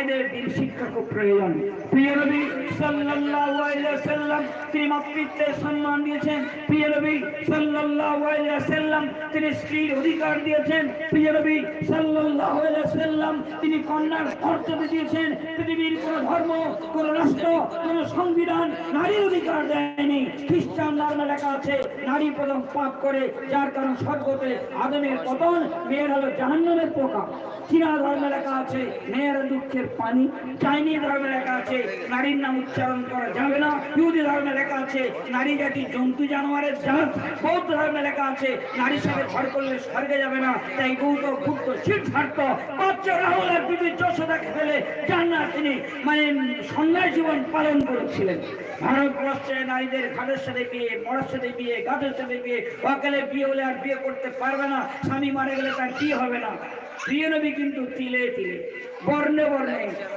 মায়েদের দিন শিক্ষা খুব প্রয়োজন। প্রিয় নবী সাল্লাল্লাহু আলাইহি তিনি মাতৃত্বের সম্মান দিয়েছেন। প্রিয় নবী সাল্লাল্লাহু আলাইহি তিনি স্ত্রীর অধিকার দিয়েছেন। প্রিয় নবী সাল্লাল্লাহু আলাইহি তিনি কন্যার দিয়েছেন। পৃথিবীর কোন ধর্ম, কোন রাষ্ট্র, কোন সংবিধান নারীর অধিকার দেয়নি। খ্রিস্টান ধর্মে লেখা আছে, নারী প্রথম পাপ করে, যার কারণ স্বর্গতে আদমের পতন, মেয়ের হলো জাহান্নামের পোকা। চীনা ধর্মে লেখা আছে, মেয়েরা দুঃখের পানি। চাইনি ধর্মে লেখা আছে, নারীর নাম উচ্চারণ করা যাবে না। ইহুদি ধর্মে লেখা আছে, নারী জাতি জন্তু জানোয়ারের জাত। বৌদ্ধ ধর্মে লেখা আছে নারীর সাথে ঘর করলে স্বর্গে যাবে না। তাই গৌত ভুক্ত সিদ্ধার্থ পাঁচ রাহুল আর বিবি যশোদাকে ফেলে জান্নাত তিনি মানে সন্ন্যাস জীবন পালন করেছিলেন। ভারতবর্ষে নারীদের ঘাটের সাথে বিয়ে, মরার সাথে বিয়ে, গাছের সাথে বিয়ে, অকালে বিয়ে হলে আর বিয়ে করতে পারবে না। স্বামী মারা গেলে তার বিয়ে হবে না। বিয়ে নবী কিন্তু তিলে তিলে, বর্ণে বর্ণে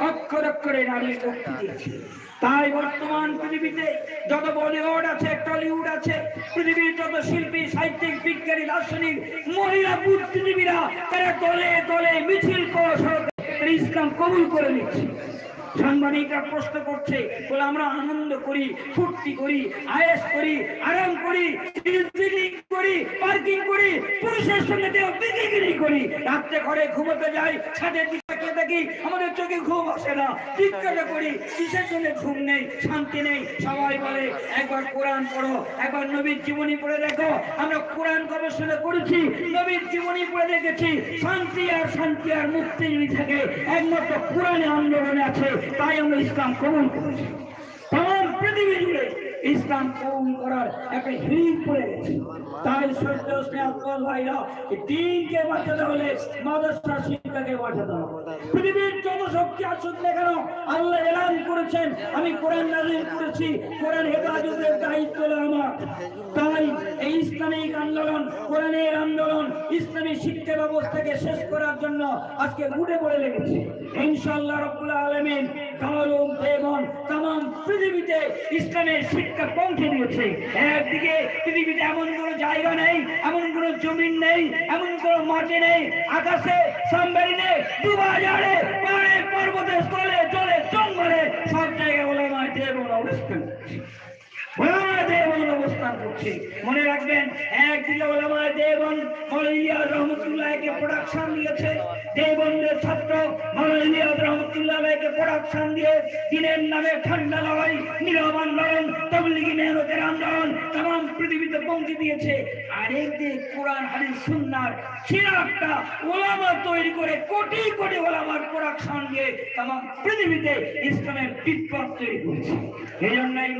অক্ষর অক্ষরে নারীর মুক্তি দিয়েছে। তাই বর্তমান পৃথিবীতে যত বলিউড আছে, টলিউড আছে, পৃথিবীর যত শিল্পী, সাহিত্যিক, বিজ্ঞানী, দার্শনিক, মহিলা বুদ্ধিজীবীরা, তারা দলে দলে মিছিল ইসলাম কবুল করে নিচ্ছে। সাংবাদিকরা প্রশ্ন করছে, বলে আমরা আনন্দ করি, ফুর্তি করি, আয়েস করি, আরাম করি করি, পার্কিং করি, পুরুষের সঙ্গে করি। রাত্রে ঘরে ঘুমোতে যাই, ছাদের দিকে থাকি, আমাদের চোখে ঘুম আসে না। জিজ্ঞাসা করি, কিসের জন্য ঘুম নেই, শান্তি নেই? সবাই বলে, একবার কোরআন পড়ো, একবার নবীর জীবনী পড়ে দেখো। আমরা কোরআন গবেষণা করেছি, নবীর জীবনী পড়ে দেখেছি। শান্তি আর শান্তি আর মুক্তি যদি থাকে, একমাত্র কোরআনে আন্দোলনে আছে, তাই আমরা ইসলাম কবুল করেছি। পৃথিবী জুড়ে ইসলাম করার একটা হিড়িক পড়ে গেছে তাই সত্য ভাইরা দিনকে বাঁচাতে হলে মাদ্রাসা শিক্ষাকে বাঁচাতে হবে। পৃথিবীর কেন, আল্লাহ এলান করেছেন। আমি কোরআন নাজিল করেছি, কোরআন হেফাজতের দায়িত্ব হলো আমার। তাই এই ইসলামিক আন্দোলন, কোরআনের আন্দোলন ইসলামী শিক্ষা ব্যবস্থাকে শেষ করার জন্য আজকে উঠে পড়ে লেগেছে। ইনশাআল্লাহ রব্বুল আলামিন পৃথিবীতে শিক্ষা পৌঁছে একদিকে পৃথিবীতে এমন জায়গা নেই নেই, এমন কোনো মাটি নেই, আকাশে নেই পাহাড়ে স্থলে জলে মনে রাখবেন ওলামা দেবন মৌলিয়া রহমতুল্লাহকে প্রোডাকশন দিয়েছে। দেবন্দের ছাত্র রহমতুল্লাহকে প্রোডাকশন দিয়ে দিনের নামে ঠান্ডা লড়াই, নীরব আন্দোলন, তবলিগি মেহনতের আন্দোলন পৃথিবীতে পৌঁছে দিয়েছে। কোরআন সুন্নার চিরাগটা ওলামা তৈরি করে কোটি কোটি ওলামার প্রোডাকশন দিয়ে পৃথিবীতে ইসলামের তৈরি করেছে। এই জন্য এই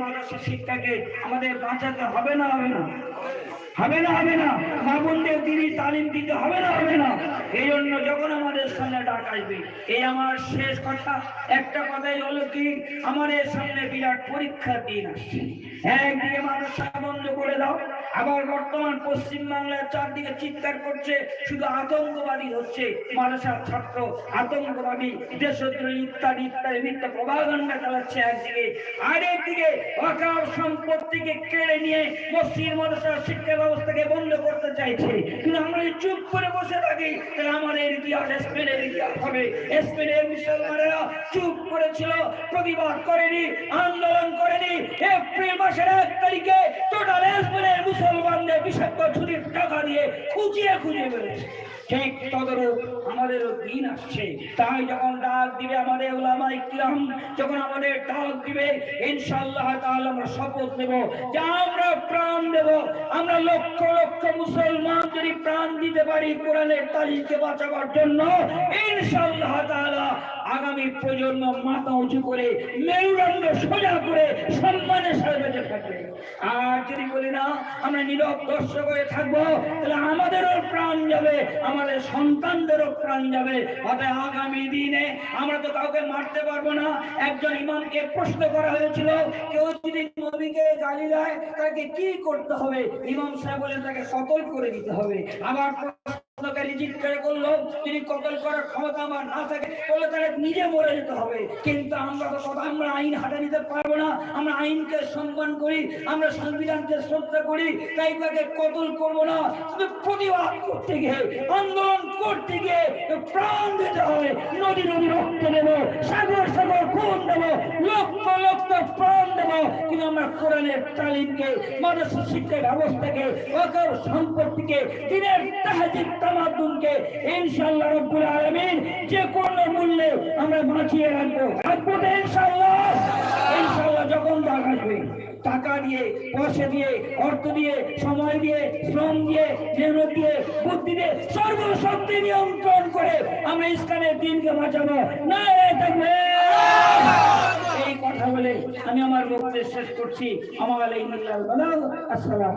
শিক্ষাকে আমাদের বাঁচাতে হবে না হবে না? হবে না হবে না? তিনি তালিম দিতে হবে না হবে না? এই জন্য যখন আমাদের সামনে ডাক আসবে, এই আমার শেষ কথা, একটা কথাই হলো কি? আমাদের সামনে বিরাট পরীক্ষার দিন আসছে। একদিকে মানুষ বন্ধ করে দাও আবার বর্তমান পশ্চিম বাংলার চারদিকে চিৎকার করছে, শুধু আতঙ্কবাদী হচ্ছে। মাদ্রাসার ছাত্র, আতঙ্কবাদী, দেশদ্রোহী ইত্যাদি ইত্যাদি মিথ্যা প্রভাগণ্ডা চালাচ্ছে একদিকে। আরেকদিকে অকাল সম্পত্তিকে কেড়ে নিয়ে মসজিদ মাদ্রাসার শিক্ষা ব্যবস্থাকে বন্ধ করতে চাইছে। কিন্তু আমরা চুপ করে বসে থাকি, তাহলে আমাদের ইতিহাস স্পেনের ইতিহাস হবে। স্পেনের মুসলমানেরা চুপ করেছিল, প্রতিবাদ করেনি, আন্দোলন করেনি। এপ্রিল মাসের এক তারিখে টোটাল স্পেনের মুসলমানদের বিষাক্ত ছুটির টাকা দিয়ে খুঁজিয়ে খুঁজিয়ে বেড়েছে। ঠিক তদরূপ আমাদেরও দিন আসছে। তাই যখন ডাক দিবে আমাদের ওলামাই কিরাম, যখন আমাদের ডাক দিবে, ইনশাআল্লাহ তাআলা আমরা শপথ নেব। যে আমরা প্রাণ দেব, আমরা লক্ষ লক্ষ মুসলমান যদি প্রাণ দিতে পারি কোরআনের তালিকে বাঁচাবার জন্য ইনশাল্লাহ তাআলা আগামী প্রজন্ম মাথা উঁচু করে, মেরুদণ্ড সোজা করে থাকবে। আর যদি বলি না, আমরা নীরব দর্শক হয়ে থাকব, তাহলে আমাদেরও প্রাণ যাবে, আমাদের সন্তানদেরও প্রাণ যাবে। অতএব আগামী দিনে আমরা তো কাউকে মারতে পারব না। একজন ইমামকে প্রশ্ন করা হয়েছিল, কেউ যদি নবীকে গালি দেয়, তাকে কি করতে হবে? ইমাম সাহেব বলে তাকে সতর্ক করে দিতে হবে। আবার করে করল, তিনি কতল করার ক্ষমতা আমার না থাকে তাহলে নিজে মরে যেতে হবে। কিন্তু আমরা তো কথা, আমরা আইন হাতে নিতে পারব না, আমরা আইনকে সম্মান করি, আমরা সংবিধানকে শ্রদ্ধা করি, তাই তাকে কতল করব না শুধু প্রতিবাদ করতে গিয়ে, আন্দোলন করতে গিয়ে প্রাণ দিতে হবে, নদী নদী রক্ত দেবো, সাগর সাগর, খুন দেবো, লক্ষ লক্ষ প্রাণ টাকা দিয়ে, পয়সা দিয়ে, অর্থ দিয়ে, সময় দিয়ে, শ্রম দিয়ে, মেহনত দিয়ে, বুদ্ধি দিয়ে সর্বশক্তি নিয়ন্ত্রণ করে আমরা ইসলামের দিনকে বাঁচাবো। না কথা বলে আমি আমার বক্তব্য শেষ করছি। আমার আসসালাম